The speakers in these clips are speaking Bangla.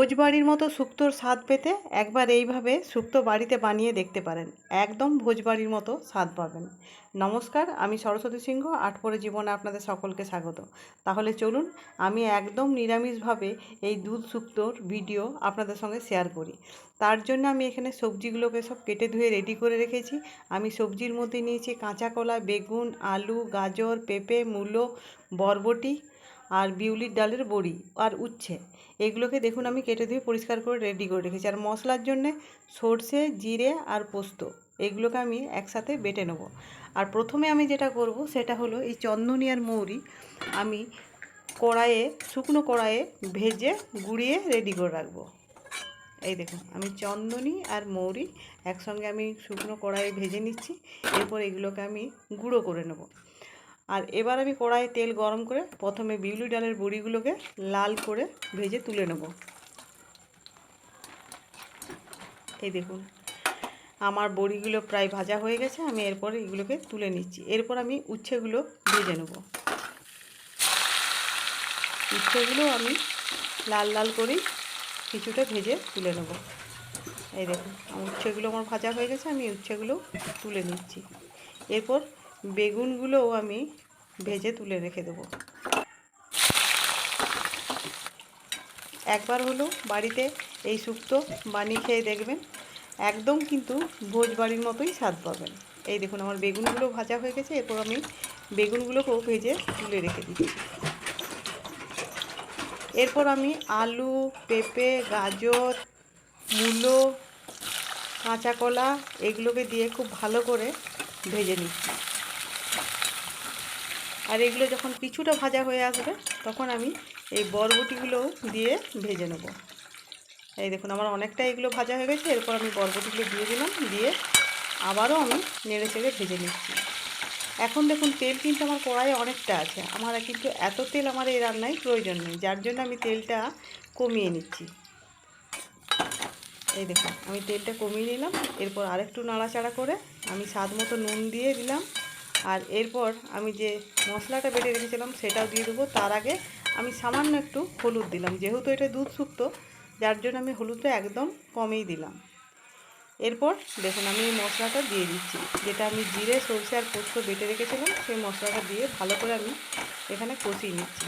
ভোজবাড়ির মতো শুক্তোর স্বাদ পেতে একবার এইভাবে শুক্তো বাড়িতে বানিয়ে দেখতে পারেন। একদম ভোজবাড়ির মতো স্বাদ পাবেন। নমস্কার, আমি সরস্বতী সিংহ আটপরে জীবনে আপনাদের সকলকে স্বাগত। তাহলে চলুন, আমি একদম নিরামিষভাবে এই দুধ শুক্তোর ভিডিও আপনাদের সঙ্গে শেয়ার করি। তার জন্য আমি এখানে সবজিগুলোকে সব কেটে ধুয়ে রেডি করে রেখেছি। আমি সবজির মধ্যে নিয়েছি কাঁচা কলা, বেগুন, আলু, গাজর, পেঁপে, মূলো, বরবটি আর বিউলির ডালের বড়ি আর উচ্ছে। এগুলোকে দেখুন আমি কেটে ধুয়ে পরিষ্কার করে রেডি করে রেখেছি। আর মশলার জন্যে সর্ষে, জিরে আর পোস্ত, এগুলোকে আমি একসাথে বেটে নেব। আর প্রথমে আমি যেটা করব সেটা হলো এই চন্দনী আর মৌরি আমি কড়াইয়ে, শুকনো কড়াইয়ে ভেজে গুঁড়িয়ে রেডি করে রাখব। এই দেখুন, আমি চন্দনী আর মৌরি একসঙ্গে আমি শুকনো কড়াইয়ে ভেজে নিচ্ছি। এরপর এগুলোকে আমি গুঁড়ো করে নেব। আর এবার আমি কড়াইয়ে তেল গরম করে প্রথমে বিউলি ডালের বড়িগুলোকে লাল করে ভেজে তুলে নেব। এই দেখুন, আমার বড়িগুলো প্রায় ভাজা হয়ে গেছে, আমি এরপর এগুলোকে তুলে নিচ্ছি। এরপর আমি উচ্ছেগুলো ভেজে নেব। উচ্ছেগুলো আমি লাল লাল করেই কিছুটা ভেজে তুলে নেব। এই দেখুন উচ্ছেগুলো আমার ভাজা হয়ে গেছে, আমি উচ্ছেগুলো তুলে নিচ্ছি। এরপর বেগুনগুলোও আমি ভেজে তুলে রেখে দেবো। একবার হলো বাড়িতে এই শুক্তো বানিয়ে খেয়ে দেখবেন, একদম কিন্তু ভোজ বাড়ির মতোই স্বাদ পাবেন। এই দেখুন, আমার বেগুনগুলো ভাজা হয়ে গেছে, এরপর আমি বেগুনগুলোকেও ভেজে তুলে রেখে দিচ্ছি। এরপর আমি আলু, পেঁপে, গাজর, মূলো, কাঁচা কলা, এগুলোকে দিয়ে খুব ভালো করে ভেজে নিচ্ছি। আর এগুলো যখন কিছুটা ভাজা হয়ে আসবে, তখন আমি এই বরবটিগুলোও দিয়ে ভেজে নেব। এই দেখুন, আমার অনেকটা এগুলো ভাজা হয়ে গেছে, এরপর আমি বরবটিগুলো দিয়ে দিলাম, দিয়ে আবারও আমি নেড়ে চেড়ে ভেজে নিচ্ছি। এখন দেখুন, তেল কিন্তু আমার কড়াইয়ে অনেকটা আছে, আমার কিন্তু এত তেল আমার এই রান্নায় প্রয়োজন নেই, যার জন্য আমি তেলটা কমিয়ে নিচ্ছি। এই দেখুন, আমি তেলটা কমিয়ে নিলাম, এরপর আরেকটু নাড়াচাড়া করে আমি স্বাদ মতো নুন দিয়ে দিলাম। আর এরপর আমি যে মশলাটা বেটে রেখেছিলাম সেটাও দিয়ে দেবো। তার আগে আমি সামান্য একটু হলুদ দিলাম। যেহেতু এটা দুধ শুক্তো যার জন্য আমি হলুদটা একদম কমেই দিলাম। এরপর দেখুন, আমি এই মশলাটা দিয়ে দিচ্ছি। যেটা আমি জিরে, সরষে আর পোস্ত বেটে রেখেছিলাম, সেই মশলাটা দিয়ে ভালো করে আমি এখানে কষিয়ে নিচ্ছি।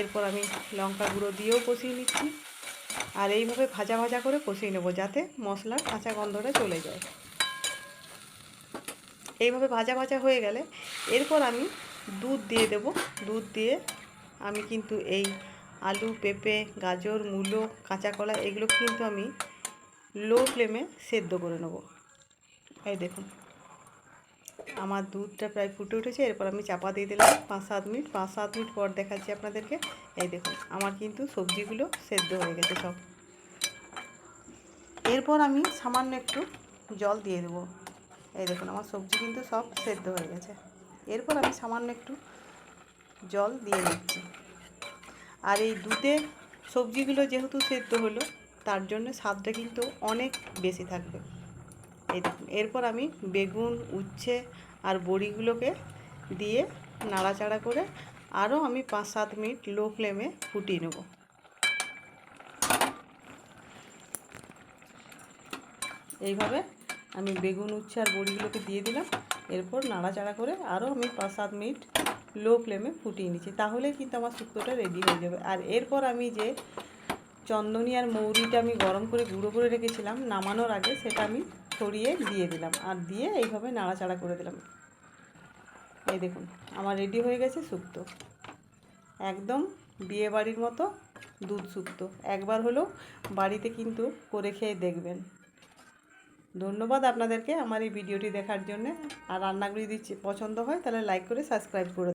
এরপর আমি লঙ্কা গুঁড়ো দিয়েও কষিয়ে নিচ্ছি। আর এইভাবে ভাজা ভাজা করে কষিয়ে নেব, যাতে মশলার কাঁচা গন্ধটা চলে যায়। এইভাবে ভাজা ভাজা হয়ে গেলে এরপর আমি দুধ দিয়ে দেব। দুধ দিয়ে আমি কিন্তু এই আলু, পেঁপে, গাজর, মূলো, কাঁচা কলা এগুলো কিন্তু আমি লো ফ্লেমে সেদ্ধ করে নেব। এই দেখুন, আমার দুধটা প্রায় ফুটে উঠেছে। এরপর আমি চাপা দিয়ে দিলাম পাঁচ সাত মিনিট। পাঁচ সাত মিনিট পর দেখাচ্ছি আপনাদেরকে। এই দেখুন, আমার কিন্তু সবজিগুলো সেদ্ধ হয়ে গেছে সব। এরপর আমি সামান্য একটু জল দিয়ে দেবো। এই দেখুন, আমার সবজি কিন্তু সব সেদ্ধ হয়ে গেছে। এরপর আমি সামান্য একটু জল দিয়ে দিচ্ছি। আর এই দুধে সবজিগুলো যেহেতু সেদ্ধ হলো, তার জন্য স্বাদটা কিন্তু অনেক বেশি থাকবে। এই দেখুন, এরপর আমি বেগুন, উচ্ছে আর বড়িগুলোকে দিয়ে নাড়াচাড়া করে আরও আমি পাঁচ সাত মিনিট লো ফ্লেমে ফুটিয়ে নেব। এইভাবে আমি বেগুন, উচ্ছে আর বড়িগুলোকে দিয়ে দিলাম। এরপর নাড়াচাড়া করে আরও আমি পাঁচ, সাত মিনিট লো ফ্লেমে ফুটিয়ে নিচ্ছি। তাহলে কিন্তু আমার শুক্তোটা রেডি হয়ে যাবে। আর এরপর আমি যে চন্দনী আর মৌরিটা আমি গরম করে গুঁড়ো করে রেখেছিলাম নামানোর আগে, সেটা আমি ছড়িয়ে দিয়ে দিলাম। আর দিয়ে এইভাবে নাড়াচাড়া করে দিলাম। এই দেখুন, আমার রেডি হয়ে গেছে শুক্তো। একদম বিয়ে বাড়ির মতো দুধ শুক্তো। একবার হলেও বাড়িতে কিন্তু করে খেয়ে দেখবেন। ধন্যবাদ আপনাদেরকে আমার এই ভিডিওটি দেখার জন্যে। আর রান্নাগুলি যদি পছন্দ হয় তাহলে লাইক করে সাবস্ক্রাইব করে